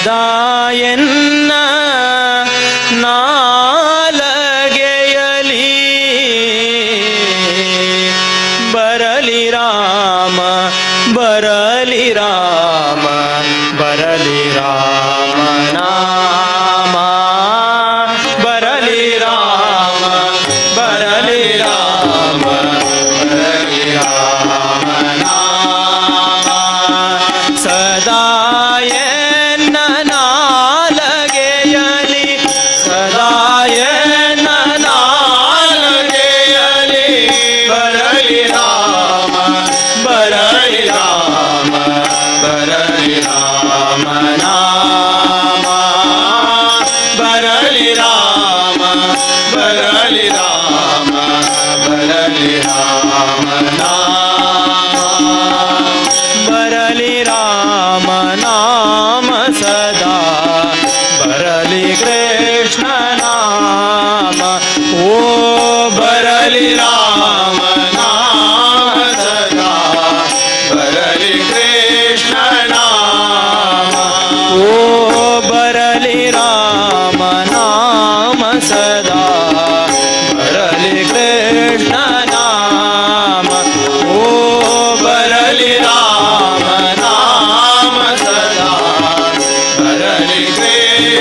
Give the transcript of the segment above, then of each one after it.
ಸದಾ ನಾಲಗೆಯಲಿ ಬರಲಿ ರಾಮ ಬರಲಿ ರಾಮ ಬರಲಿ ರಾಮ. म सदा। भरली कृष्ण नाम। ओ बरलि राम।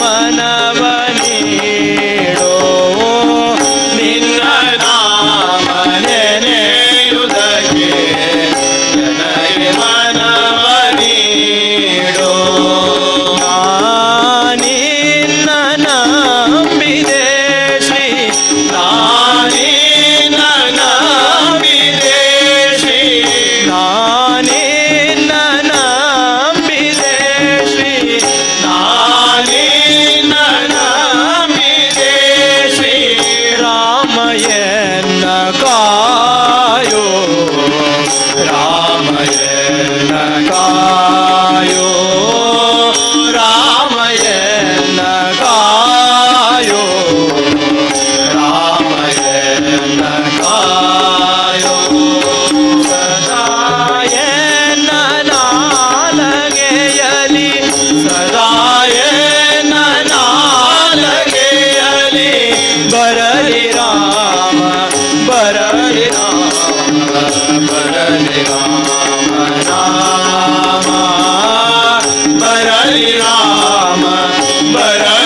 ಮನವ